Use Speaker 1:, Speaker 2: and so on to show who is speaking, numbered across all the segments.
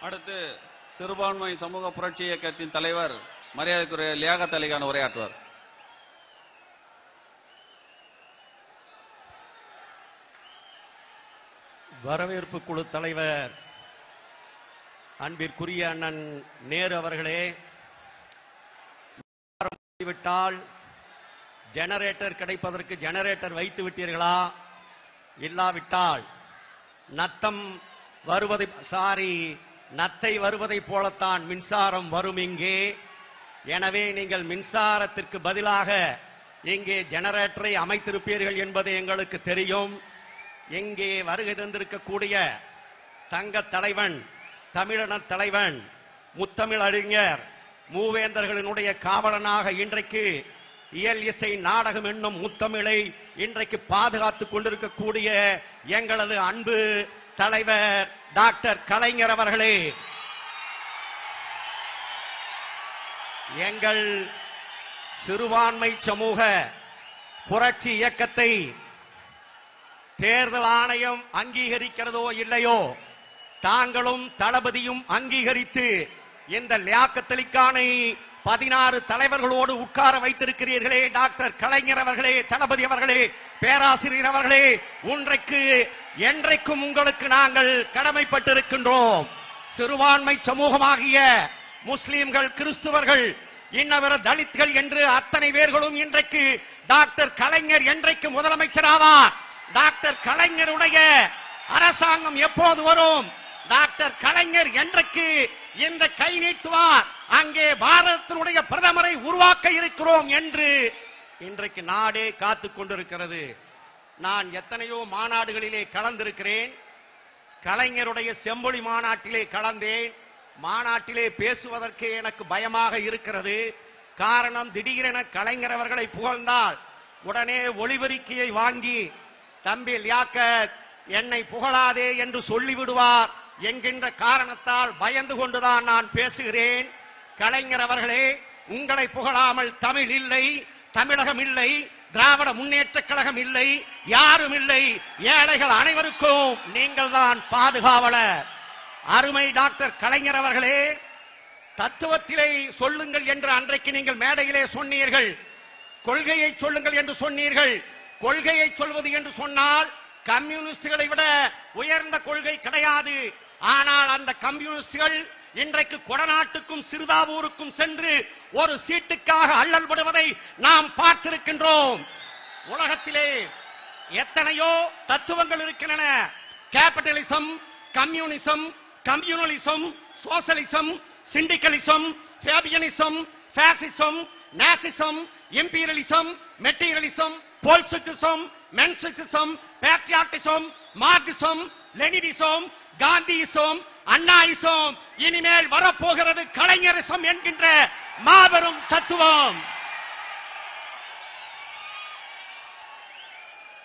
Speaker 1: அடுத்து சிறுபான்மை சமூக புரட்சி இயக்கத்தின் தலைவர் மரியாதைக்குரிய லியாகத் அலிகான் உரையாற்றுவார்.
Speaker 2: வரவேற்பு குழு தலைவர் அன்பிற்குரிய அண்ணன் நேரு அவர்களே விட்டால் ஜெனரேட்டர் கிடைப்பதற்கு ஜெனரேட்டர் வைத்து விட்டீர்களா? இல்லாவிட்டால் நத்தம் வருவதை சாரி நத்தை வருவதைப் போலத்தான் மின்சாரம் வரும் இங்கே. எனவே நீங்கள் மின்சாரத்திற்கு பதிலாக இங்கே ஜெனரேட்டரை அமைத்திருப்பீர்கள் என்பது எங்களுக்கு தெரியும். இங்கே வருகை தந்திருக்கக்கூடிய தங்க தலைவன் தமிழன தலைவன் முத்தமிழ் அறிஞர் மூவேந்தர்களினுடைய காவலனாக இன்றைக்கு இயல் இசை நாடகம் என்னும் முத்தமிழை இன்றைக்கு பாதுகாத்துக் கொண்டிருக்கக்கூடிய எங்களது அன்பு தலைவர் டாக்டர் கலைஞர் அவர்களே. எங்கள் சிறுபான்மை சமூக புரட்சி இயக்கத்தை தேர்தல் ஆணையம் அங்கீகரிக்கிறதோ இல்லையோ தாங்களும் தளபதியும் அங்கீகரித்து இந்த லியாக்கத்தலிக்கானை பதினாறு தலைவர்களோடு உட்கார வைத்திருக்கிறீர்களே டாக்டர் கலைஞர் அவர்களே தளபதி அவர்களே பேராசிரியர் அவர்களே ஒன்றைக்கு என்றைக்கும் உங்களுக்கு நாங்கள் கடமைப்பட்டிருக்கின்றோம். சிறுபான்மை சமூகமாகிய முஸ்லிம்கள் கிறிஸ்துவர்கள் இன்னவர தலித்கள் என்று அத்தனை பேர்களும் இன்றைக்கு டாக்டர் கலைஞர் என்றைக்கு முதலமைச்சராவார்? டாக்டர் கலைஞருடைய அரசாங்கம் எப்போது வரும்? டாக்டர் கலைஞர் என்றைக்கு இந்த கை நீட்டுவார். அங்கே பாரதத்தினுடைய பிரதமரை உருவாக்க இருக்கிறோம் என்று இன்றைக்கு நாடே காத்துக் கொண்டிருக்கிறது. நான் எத்தனையோ மாநாடுகளிலே கலந்திருக்கிறேன். கலைஞருடைய செம்பொழி மாநாட்டிலே கலந்தேன். மாநாட்டிலே பேசுவதற்கு எனக்கு பயமாக இருக்கிறது. காரணம் திடீரென கலைஞர் அவர்களை புகழ்ந்தால் உடனே ஒளிபெருக்கியை வாங்கி தம்பி லியாக்கத் என்னை புகழாதே என்று சொல்லிவிடுவார். என்கின்ற காரணத்தால் பயந்து கொண்டுதான் நான் பேசுகிறேன். கலைஞர் அவர்களே உங்களை புகழாமல் தமிழ் இல்லை தமிழகம் இல்லை திராவிட முன்னேற்ற கழகம் இல்லை யாரும் இல்லை. ஏழைகள் அனைவருக்கும் நீங்கள் தான் பாதுகாவலர். அருமை டாக்டர் கலைஞர் அவர்களே தத்துவத்திலே சொல்லுங்கள் என்று அன்றைக்கு நீங்கள் மேடையிலே சொன்னீர்கள். கொள்கையை சொல்லுங்கள் என்று சொன்னீர்கள். கொள்கையை சொல்வது என்று சொன்னால் கம்யூனிஸ்டுகளை விட உயர்ந்த கொள்கை கிடையாது. ஆனால் அந்த கம்யூனிஸ்டுகள் இன்றைக்கு கொடநாட்டுக்கும் சிறுதாவூருக்கும் சென்று ஒரு சீட்டுக்காக அல்லல் படுவதை நாம் பார்த்திருக்கின்றோம். உலகத்திலே எத்தனையோ தத்துவங்கள் இருக்கின்றன. Capitalism communism communalism socialism syndicalism Fabianism fascism Nazism imperialism materialism Bolshevism Menshevism patriotism Marxism Leninism Gandhism Annaism இனிமேல் வரப்போகிறது கலைஞரிசம் என்கின்ற மாபெரும் தத்துவம்.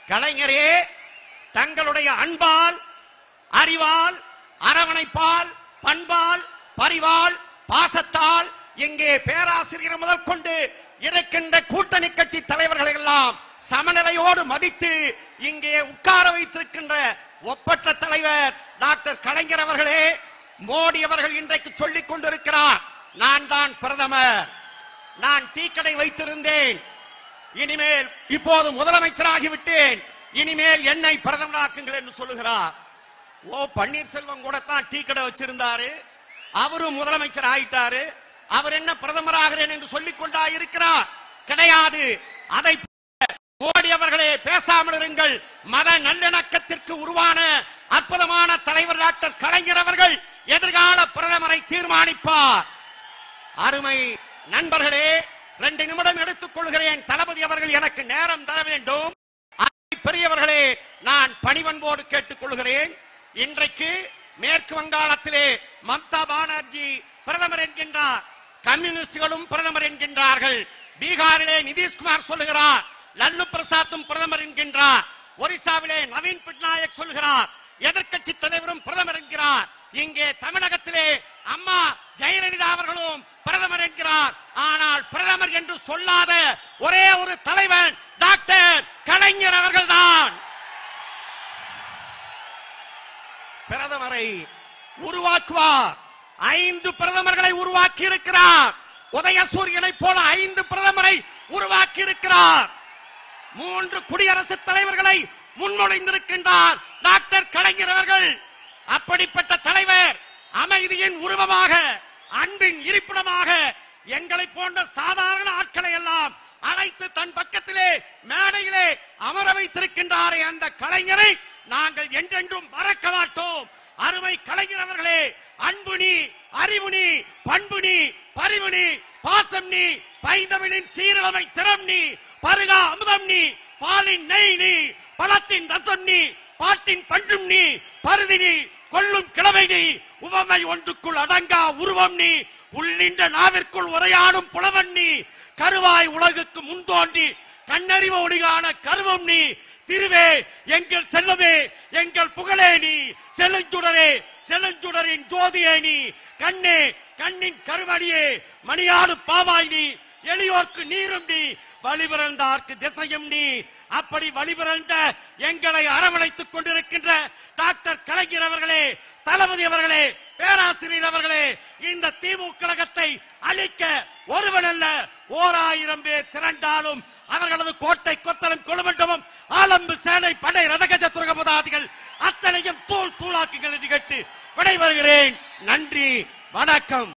Speaker 2: கலைஞரே தங்களுடைய அன்பால் அறிவால் அரவணைப்பால் பண்பால் பரிவால் பாசத்தால் இங்கே பேராசிரியர் முதல் கொண்டு இருக்கின்ற கூட்டணி கட்சி தலைவர்களை எல்லாம் சமநிலையோடு மதித்து இங்கே உட்கார வைத்திருக்கின்ற ஒப்பற்ற தலைவர் டாக்டர் கலைஞர் அவர்களே மோடி அவர்கள் இன்றைக்கு சொல்லிக் கொண்டிருக்கிறார் நான் தான் பிரதமர். நான் டீக்கடை வைத்திருந்தேன். இனிமேல் இப்போது முதலமைச்சராகிவிட்டேன். இனிமேல் என்னை பிரதமராக்குங்கள் என்று சொல்லுகிறார். ஓ பன்னீர்செல்வம் கூட தான் டீ கடை வச்சிருந்தாரு. அவரும் முதலமைச்சர் ஆயிட்டாரு. அவர் என்ன பிரதமராகிறேன் என்று சொல்லிக் கொண்டா இருக்கிறார்? கிடையாது. அதை மோடி அவர்களே பேசாமல் இருங்கள். மத நல்லிணக்கத்திற்கு உருவான அற்புதமான தலைவர் டாக்டர் கலைஞர் அவர்கள் எதிர்கால பிரதமரை தீர்மானிப்பார். அருமை நண்பர்களே ரெண்டு நிமிடம் எடுத்துக் கொள்கிறேன். தளபதி அவர்கள் எனக்கு நேரம் தர வேண்டும். பெரியவர்களே நான் பணிவன்போடு கேட்டுக் கொள்கிறேன். இன்றைக்கு மேற்கு வங்காளத்திலே மம்தா பானர்ஜி பிரதமர் என்கின்றார். கம்யூனிஸ்டுகளும் பிரதமர் என்கின்றார்கள். பீகாரிலே நிதிஷ்குமார் சொல்லுகிறார். லல்லு பிரசாத்தும் பிரதமர் என்கின்றார். ஒரிசாவிலே நவீன் பட்நாயக் சொல்கிறார். எதிர்க்கட்சி தலைவரும் பிரதமர் என்கிறார். இங்கே தமிழகத்திலே அம்மா ஜெயலலிதா அவர்களும் பிரதமர் என்கிறார். ஆனால் பிரதமர் என்று சொல்லாத ஒரே ஒரு தலைவன் டாக்டர் கலைஞர் அவர்கள்தான். பிரதமரை உருவாக்குவார். ஐந்து பிரதமர்களை உருவாக்கி இருக்கிறார் உதயசூரியனை போல ஐந்து பிரதமரை உருவாக்கி இருக்கிறார் மூன்று குடியரசுத் தலைவர்களை முன்மொழிந்திருக்கின்றார் டாக்டர் கலைஞர் அவர்கள். அப்படிப்பட்ட தலைவர் அமைதியின் உருவமாக அன்பின் இருப்பிடமாக எங்களை போன்ற சாதாரண ஆட்களை எல்லாம் அழைத்து தன் பக்கத்திலே மேடையிலே அமர வைத்திருக்கின்றாரே அந்த கலைஞரை நாங்கள் என்றென்றும் மறக்க மாட்டோம். அருமை கலைஞர் அவர்களே அன்பு நீ அறிவு நீ பண்பு நீ பரிவு நீ பாசம் நீ பைந்தவனின் சீரழமை திறம் நீ பருகா அமுதம் நீ பாலின் நெய் நீ பழத்தின் ரசம் நீ பாட்டின் பண்டும் நீ பருதி நீ கொள்ளும் கிழமை நீ உவமை ஒன்றுக்குள் அடங்கா உருவம் நீ உள்ளின்ற நாவிற்குள் உரையாடும் புலவன் நீ கருவாய் உலகுக்கு முன்தோண்டி கண்ணறிவு ஒளிகான கருவம் நீ திருவே எங்கள் செல்வமே எங்கள் புகழே நீ செழுஞ்சுடரே செழுஞ்சுடரின் ஜோதியே நீ கண்ணே கண்ணின் கருவடியே மணியாடு பாவாய் நீ எளியோர்க்கு நீரும் நீ வழிபிறந்தார்க்கு திசையும் நீ. அப்படி வழிபிறந்த எங்களை அரவணைத்துக் கொண்டிருக்கின்ற டாக்டர் கலைஞர் அவர்களே தளபதி அவர்களே பேராசிரியர் அவர்களே இந்த திமுக கழகத்தை அழிக்க ஒருவன் அல்ல ஓர் ஆயிரம் பேர் திரண்டாலும் அவர்களது கோட்டை கொத்தலும் கொழுமண்டமும் ஆலம்பு சேனை படை ரதகஜ துரகபதாதிகள் அத்தனையும் தூள் தூளாக்குகள் என்று கேட்டு விடைபெறுகிறேன். நன்றி வணக்கம்.